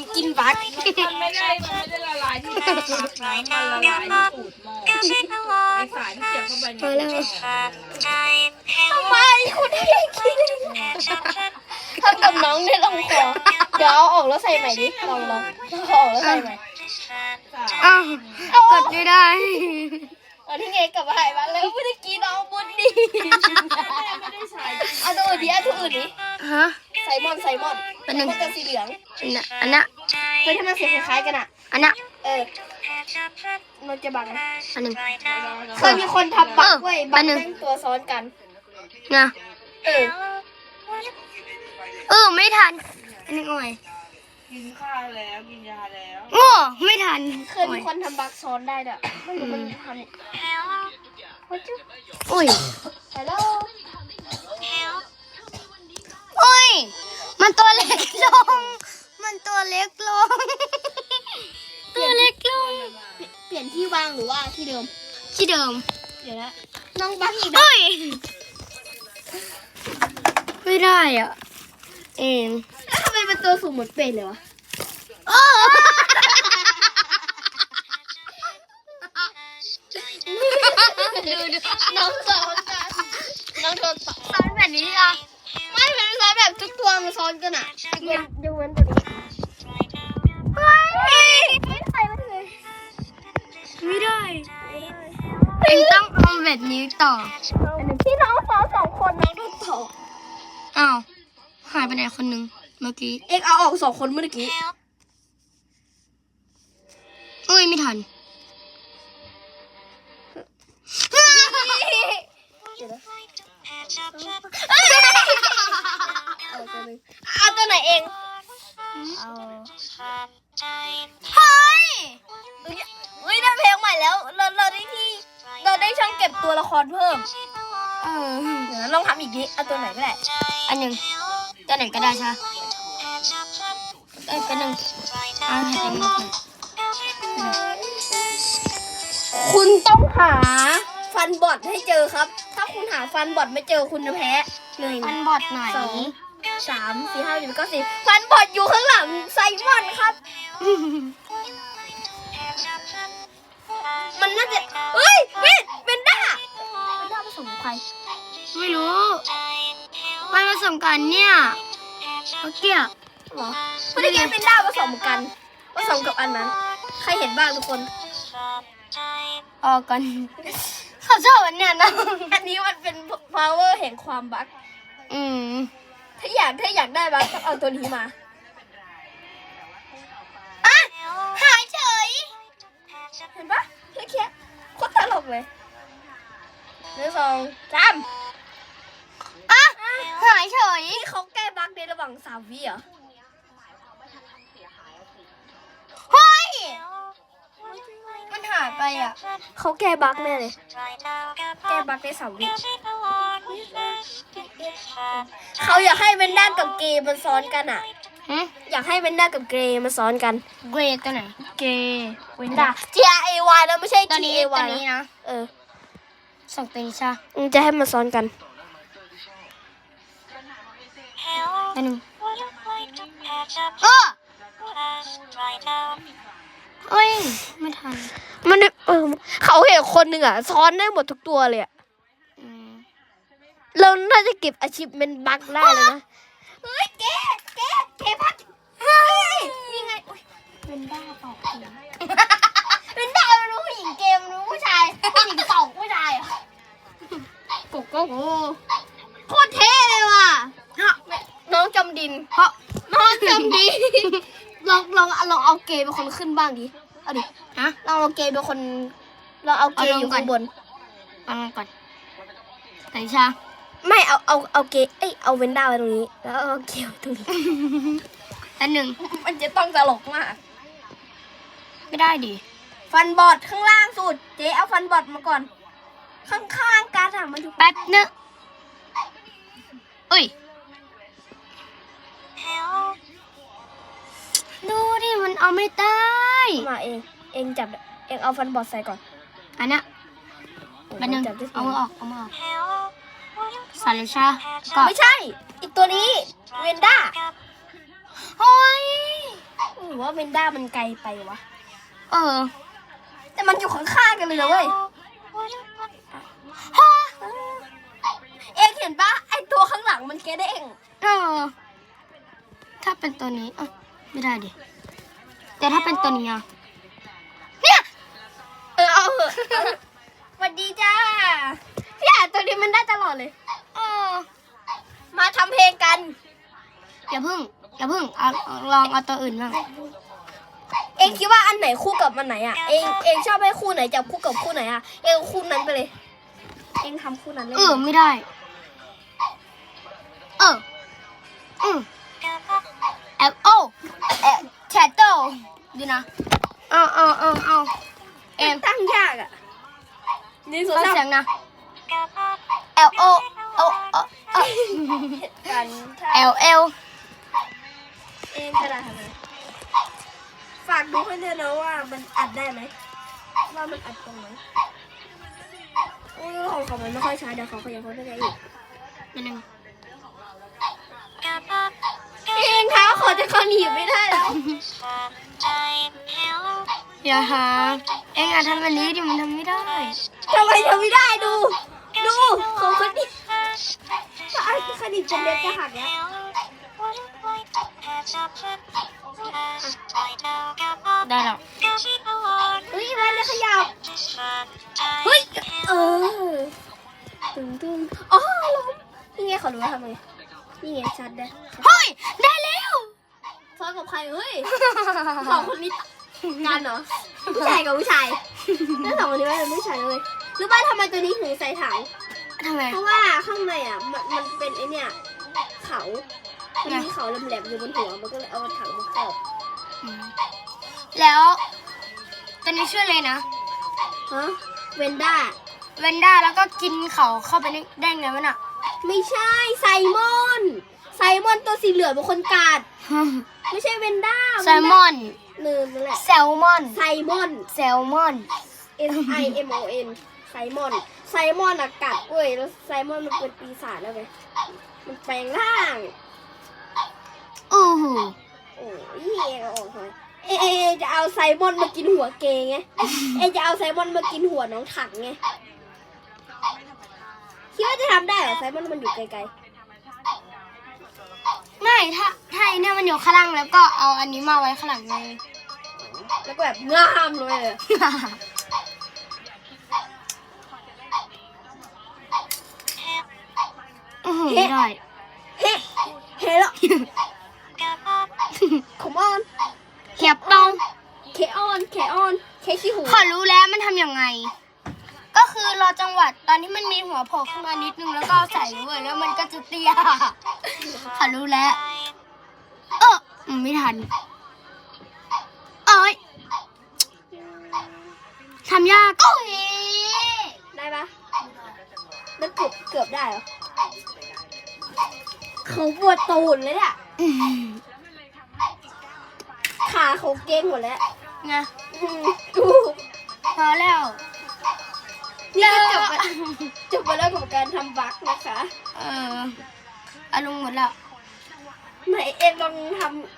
มกินบักมันไม่ได้มันไม่ได้ละลายที่หน้าฟักนะมันละลายที่ตูดหม้อไอสารที่เสียบเข้าไปพอแล้วทำไมคุณให้กินทำกับน้องเนี่ยลงคอเดี๋ยวเอาออกแล้วใส่ใหม่ดิลองลองเอาออกแล้วใส่ใหม่อ้าวกดไม่ได้เอาที่ไงกลับมาหายมาแล้วไม่ได้กินเอาบุญดีไม่ได้ใช้เอาตัวอื่นดิเอาตัวอื่นดิฮะ ซมอนไซมอนเป็นหนึ่ง มันจะสีเหลืองอันน่ะอันน่ะเฮ้ยถ้ามันเสียงคล้ายๆกันอะ อันน่ะ เออมันจะบังนะอันหนึ่ง เคยมีคนทำบักเว้ยเออบัอักนหนึ่ง แม่งตัวซ้อนกัน นะเออเออไม่ทันอันนี้อ่อยกินข้าวแล้ว กินยาแล้ว โง่ไม่ทันเคยมีคนทำบักซ้อนได้ด้วยไม่รู้มันทำอุ้ยฮัลโหล อุ้ย มันตัวเล็กลง มันตัวเล็กลง ตัวเล็กลง เปลี่ยนที่วางหรือว่าที่เดิม ที่เดิม เดี๋ยวนะน้องบักอีกนะอุ้ย ไม่ได้อะ เองแล้วทำไมมันตัวสูงเหมือนเป็ดเลยวะโอ้ดูดูน้องซ้อนกันน้องโดนซ้อนซ้อนแบบนี้อะไม่เป็นซ้อน แบบทุกตัวมันซ้อนกันอะยกยกเว้นตัวนี้เฮ้ยไม่ใส่มันเลยไม่ได้เองต้องเอาแบบนี้ต่อที่น้องซ้อนสองคนน้องโดนต่ออ้าวหายไปไหนคนหนึงเมื่อกี้เอ็กเอาออกสองคนเมื่อกี้อุ้ยไม่ทันเอาตัวนึ งเอาตัวไหนเองเอาเฮ้ยเฮ้ยได้เพลงใหม่แล้ว เราเราได้ที่เราได้ช่องเก็บตัวละครเพิ่มเออเดี๋ยวลองทำอีกนิเอาตัวไหนก็ได้อันหนึ่งตัวไหนก็ได้ใช่ไหมเอ้ยเป็นหนึ่งอ่าให้เป็นหนึ่งคุณต้องหาฟันบอทให้เจอครับ ถ้าคุณหาฟันบอทไม่เจอคุณจะแพ้หนึ่งมันบอดไหน สองสามสี่ห้าหกเก้าสิบฟันบอทอยู่ข้างหลังไซมอนครับ มันน่าจะเฮ้ยเฮ้ยเป็นด้าเป็นด้าผสมกับใครไม่รู้มันผสมกันเนี่ยเมื่อกี้อะเหรอเมื่อกี้เป็นด้าผสมกันผสมกับอันนั้น ใครเห็นบ้างทุกคนออกกันเขาชอบอันเนี้ยนะ อันนี้มันเป็น power แห่งความบักอืม ถ้าอยากถ้าอยากได้บักต้องเอาตัวนี้มาอะหายเฉย เห็นปะเมื่อกี้โคตรตลกเลยหนึ่งสองสามอะหายเฉยนี่เขาแก้บักในระหว่างสามวิเหรอเฮ้ย มันหายไปอะ เขาแก้บักแน่เลย แก้บักในสามวิ เขาอยากให้เวนด้ากับเกย์มันซ้อนกันอะ ฮะอยากให้เวนด้ากับเกย์มันซ้อนกัน เกรดตัวไหน เกย์เวนด้า G R A Y แล้วไม่ใช่ตัว G นี้ A ตัว Y นี้นะนะเออสองตัวนี้ใช่อืมจะให้มันซ้อนกันอันหนึ่งเออเอ้ย ไม่ทันมันเออเขาเห็นคนหนึ่งอะซ้อนได้หมดทุกตัวเลยอะอืม เราน่าจะเก็บอาชีพเป็นบักได้เลยนะเฮ้ยเก๋เก๋เก๋พัดเฮ้ยนี่ไงอุ๊ยเป็นด้าตอกผีเป็นด้ามันรู้ผู้หญิงเกมรู้ผู้ชายผู้หญิงตอกผู้ชายเหรอะโกโก้โหโคตรเท่เลยว่ะน้องจำดินเพราะน้องจำดินลองลองลองเอาเกย์เป็นคนขึ้นบ้างดิเอาดิฮะลองเอาเกย์เป็นคนเราเอาเกย์อยู่ข้างบนเอาลงก่อนแต่นิชา ไม่เอาเอาเอาเกย์เอ้ยเอาเวนด้าไว้ตรงนี้ แล้วเอาเกย์ไว้ตรงนี้อันหนึ่งมันจะต้องตลกมาก ไม่ได้ดิฟันบอดข้างล่างสุด เจ๊เอาฟันบอดมาก่อน ข้างๆการอะมันอยู่แป๊บนึงอุ้ยดูดิมันเอาไม่ได้มาเอง เองจับ เองเอาฟันบอดใส่ก่อน อันเนี้ยแป๊บนึงจับได้เอามือออกเอามือออก สาลิชาก็ไม่ใช่ อีกตัวนี้เวนด้าโอ้ยอืมรือว่าเวนด้ามันไกลไปวะ เออ แต่มันอยู่ข้างๆกันเลยนะเว้ยฮะเองเห็นปะไอตัวข้างหลังมันแกเด้งเออ ถ้าเป็นตัวนี้เอ้าไม่ได้ดิแต่ถ้าเป็นตัวนี้อะเนี่ย เออเอาเหอะสวัสดีจ้า พี่อ่านตัวนี้มันได้ตลอดเลยเออมาทำเพลงกัน อย่าพึ่งอย่าพึ่งเอาเอาลองเอาตัวอื่นบ้างเองคิดว่าอันไหนคู่กับอันไหนอะ เองเองชอบให้คู่ไหนจับคู่กับคู่ไหนอะ เองเอาคู่นั้นไปเลย เองทำคู่นั้นเลย เออไม่ได้ เอออืมแอปโอแอปแชตโตดูนะเอาเอาเอาเอาเอ็มตั้งยากอะ นี่สุดฟังท้าเสียยงนะ L O O O O กันถ้า L L เองจะได้ทำไมฝากดูให้ด้วยนะว่ามันอัดได้ไหมว่ามันอัดตรงไหนโอ้ยของเขามันไม่ค่อยช้าเดี๋ยวเขาขยันเขาได้ไงอีกนิดนึงเองเท้าขอจะเขาหนีบไม่ได้แล้วอย่าหาเอ็งอะทำแบบนี้ดิมันทำไม่ได้ทำไมทำไม่ได้ดู ดูของคนนี้ถ้าไอ้คดีเป็นเล็กจะหักแล้วได้แล้วเฮ้ยมันเลยขยับเฮ้ยเออตึงตึงอ๋อลมนี่ไงเขารู้ว่าทำไมนี่ไงชัดได้เฮ้ยได้แล้วซ้อนกับใครเฮ้ยสองคนนี้กันเหรอผู้ชายกับผู้ชายแล้วสองคนนี้ว่าเป็นผู้ชายเลยห รือว่าทำไมตัวนี้ถึงใส่ถัง ทำไม เพราะว่าข้างในอะมันมันเป็นไอเนี่ยเขามันมีเขาแหลมๆอยู่บนหัวมันก็เลยเอาถังมาครอบอืมแล้วตัวนี้ชื่ออะไรนะฮะเวนด้าเวนด้าแล้วก็กินเขาเข้าไปได้ได้ไงวะน่ะ ไม่ใช่ไซมอนไซมอนตัวสีเหลืองเป็นคนกัดไม่ใช่เวนด้าแซลมอนลืมนั่นแหละแซลมอนไซมอนแซลมอน S I M O N ไซมอน ไซมอนอะกัดเว้ย แล้วไซมอนมันเป็นปีศาจแล้วไงมันแปลงร่างอู้หูโอ้ยเองเอาออกทำไมเอเอเอจะเอาไซมอนมากินหัวเกย์ไง เอจะเอาไซมอนมากินหัวน้องถังไง คิดว่าจะทำได้เหรอไซมอนมันอยู่ไกลไม่ถ้าถ้าไอ้เนี่ยมันอยู่ข้างล่างแล้วก็เอาอันนี้มาไว้ข้างหลังไง ๆ แล้วก็แบบงามเลยอะอื้อหือ ไม่ได้เฮ้เฮ้แล้วขมอนเขียบตองเคออนเคออนเคขี้หูขอรู้แล้วมันทำยังไง ก็คือรอจังหวัดตอนที่มันมีหัวโผล่ขึ้นมานิดนึงแล้วก็เอาใส่ด้วยแล้วมันก็จะเตี้ยขอรู้แล้ว เออไม่ทันเอ้ยทำยากโอ้ยได้ปะแล้วเกือบเกือบได้เหรอ เขาปวดตูนเลยเนี่ยอืมขาเขาเก่งหมดแล้วไงอืมดูพอแล้วนี่ก็จบไปจบไปแล้วกับการทำบั๊กนะคะ เอออารมณ์หมดแล้วไหนเอ็นลองทำ